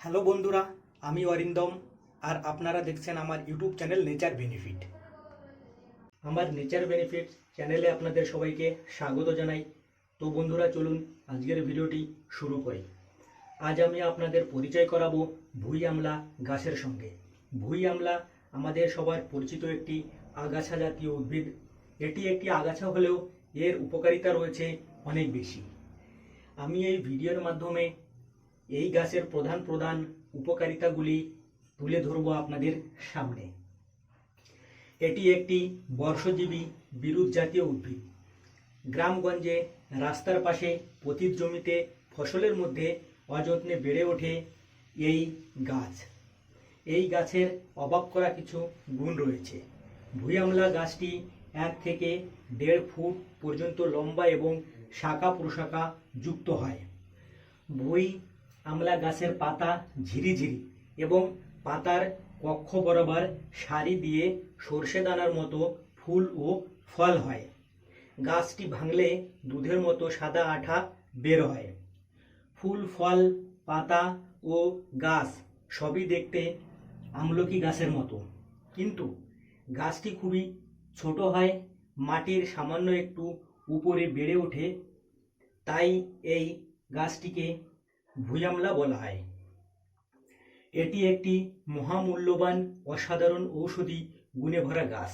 Hello বন্ধুরা, আমি অরিন্দম আর আপনারা দেখছেন আমার ইউটিউব চ্যানেল নেচার বেনিফিট আমার নেচার বেনিফিট চ্যানেলে আপনাদের সবাইকে স্বাগত জানাই। তো বন্ধুরা, চলুন আজকের ভিডিওটি শুরু করি। আজ আমি আপনাদের পরিচয় করাবো ভুই আমলা গাছের সঙ্গে। ভুই আমলা আমাদের সবার পরিচিত একটি আগাছা জাতীয় উদ্ভিদ। এটি একটি আগাছা হলেও এর উপকারিতা রয়েছে অনেক বেশি। আমি এই ভিডিওর মাধ্যমে এই গাছের প্রধান প্রধান উপকারিতাগুলি তুলে ধরব আপনাদের সামনে। এটি একটি বর্ষজীবী বিরুৎ জাতীয় উদ্ভিদ। গ্রামগঞ্জে রাস্তার পাশে পতিত জমিতে ফসলের মধ্যে অযত্নে বেড়ে ওঠে এই গাছ। এই গাছের অবাক করা কিছু গুণ রয়েছে। ভুইয়ামলা গাছটি এক থেকে দেড় ফুট পর্যন্ত লম্বা এবং শাখা প্রশাখা যুক্ত হয়। ভুই আমলা গাছের পাতা ঝিরিঝিরি এবং পাতার কক্ষ বরাবর সারি দিয়ে সর্ষে দানার মতো ফুল ও ফল হয়। গাছটি ভাঙলে দুধের মতো সাদা আঠা বের হয়। ফুল, ফল, পাতা ও গাছ সবই দেখতে আমলকি গাছের মতো। কিন্তু গাছটি খুবই ছোট হয়, মাটির সামান্য একটু উপরে বেড়ে ওঠে, তাই এই গাছটিকে ভুয়ামলা বলা হয়। এটি একটি মহামূল্যবান অসাধারণ ঔষধি গুণে ভরা গাছ।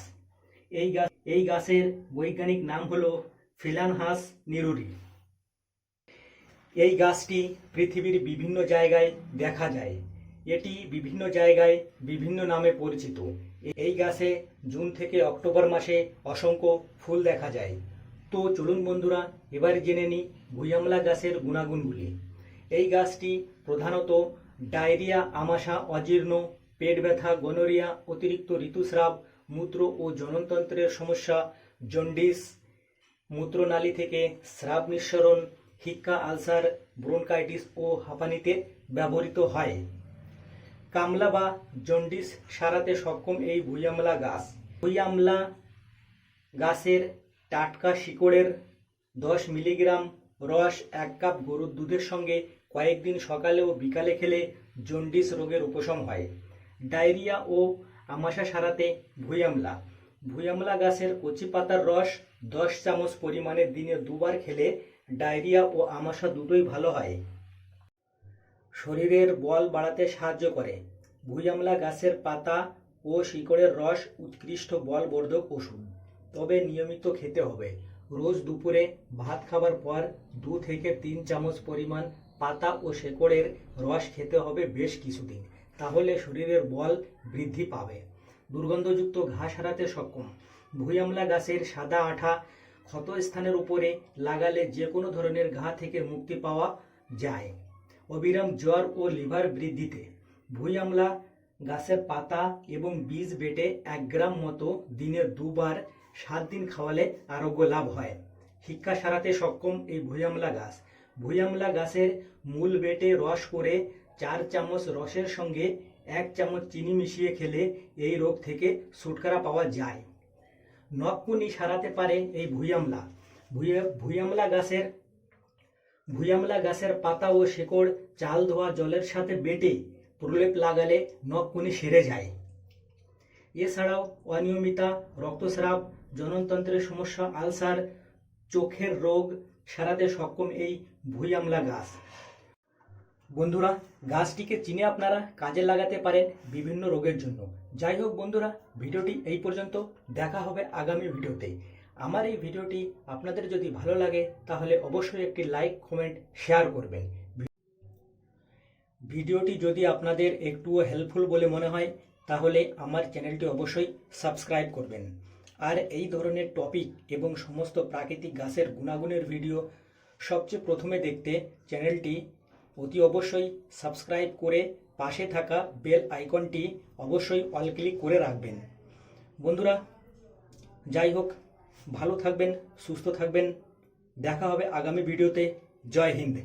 এই গাছ, এই গাছের বৈজ্ঞানিক নাম হলো ফিলানহাস নিরুরি। এই গাছটি পৃথিবীর বিভিন্ন জায়গায় দেখা যায়। এটি বিভিন্ন জায়গায় বিভিন্ন নামে পরিচিত। এই গাছে জুন থেকে অক্টোবর মাসে অসংখ্য ফুল দেখা যায়। তো চলুন বন্ধুরা, এবার জেনে নিই ভুইয়ামলা গাছের গুণাগুণগুলি। এই গাছটি প্রধানত ডায়রিয়া, আমাশা, অজীর্ণ, পেট ব্যথা, গনোরিয়া, অতিরিক্ত ঋতুস্রাব, মূত্র ও জননতন্ত্রের সমস্যা, জন্ডিস, মূত্রনালী থেকে স্রাব নিঃসরণ, হিক্কা আলসার, ব্রোনকাইটিস ও হাঁপানিতে ব্যবহৃত হয়। কামলা বা জন্ডিস সারাতে সক্ষম এই ভুইয়ামলা গাছ। ভুইয়ামলা গাছের টাটকা শিকড়ের দশ মিলিগ্রাম রস এক কাপ গরুর দুধের সঙ্গে কয়েকদিন সকালে ও বিকালে খেলে জন্ডিস রোগের উপশম হয়। ডায়রিয়া ও আমাশা সারাতে ভুইয়ামলা। ভুইয়ামলা গাছের কচি পাতার রস দশ চামচ পরিমাণে দিনে দুবার খেলে ডায়রিয়া ও আমাশা দুটোই ভালো হয়। শরীরের বল বাড়াতে সাহায্য করে। ভুইয়ামলা গাছের পাতা ও শিকড়ের রস উৎকৃষ্ট বলবর্ধক ওষুধ। তবে নিয়মিত খেতে হবে। রোজ দুপুরে ভাত খাবার পর দু থেকে তিন চামচ পরিমাণ পাতা ও শেকড়ের রস খেতে হবে বেশ কিছুদিন। তাহলে শরীরের বল বৃদ্ধি পাবে। দুর্গন্ধযুক্ত ঘাস হারাতে সক্ষম। ভুইয়ামলা গাছের সাদা আঠা ক্ষত স্থানের উপরে লাগালে যে কোনো ধরনের ঘা থেকে মুক্তি পাওয়া যায়। অবিরাম জ্বর ও লিভার বৃদ্ধিতে। ভুঁই আমলা গাছের পাতা এবং বীজ বেটে এক গ্রাম মতো দিনে দুবার সাত দিন খাওয়ালে আরোগ্য লাভ হয়। শিক্ষা সারাতে সক্ষম এই ভুঁইয়ামলা গাছ। ভুঁইয়ামলা গাছের মূল বেটে রস করে চার চামচ রসের সঙ্গে এক চামচ চিনি মিশিয়ে খেলে এই রোগ থেকে ছুটকারা পাওয়া যায়। নখকুনি সারাতে পারে এই ভুঁইয়ামলা। ভুঁইয়া, ভুঁইয়ামলা গাছের, ভুইয়ামলা গাছের পাতা ও শেকড় চাল ধোয়া জলের সাথে বেটে প্রলেপ লাগালে নখকুনি সেরে যায়। এছাড়াও অনিয়মিতা, রক্তস্রাব, জননতন্ত্রের সমস্যা, আলসার, চোখের রোগ সারাতে সক্ষম এই ভুইয়ামলা গাছ। বন্ধুরা, গাছটিকে চিনে আপনারা কাজে লাগাতে পারেন বিভিন্ন রোগের জন্য। যাই হোক বন্ধুরা, ভিডিওটি এই পর্যন্ত। দেখা হবে আগামী ভিডিওতে। আমার এই ভিডিওটি আপনাদের যদি ভালো লাগে, তাহলে অবশ্যই একটি লাইক, কমেন্ট, শেয়ার করবেন। ভিডিওটি যদি আপনাদের একটুও হেল্পফুল বলে মনে হয় তাহলে আমার চ্যানেলটি অবশ্যই সাবস্ক্রাইব করবেন। আর এই ধরনের টপিক এবং সমস্ত প্রাকৃতিক গাছের গুণাগুণের ভিডিও সবচেয়ে প্রথমে দেখতে চ্যানেলটি অতি অবশ্যই সাবস্ক্রাইব করে পাশে থাকা বেল আইকনটি অবশ্যই অল ক্লিক করে রাখবেন। বন্ধুরা, যাই হোক, ভালো থাকবেন, সুস্থ থাকবেন। দেখা হবে আগামী ভিডিওতে। জয় হিন্দ।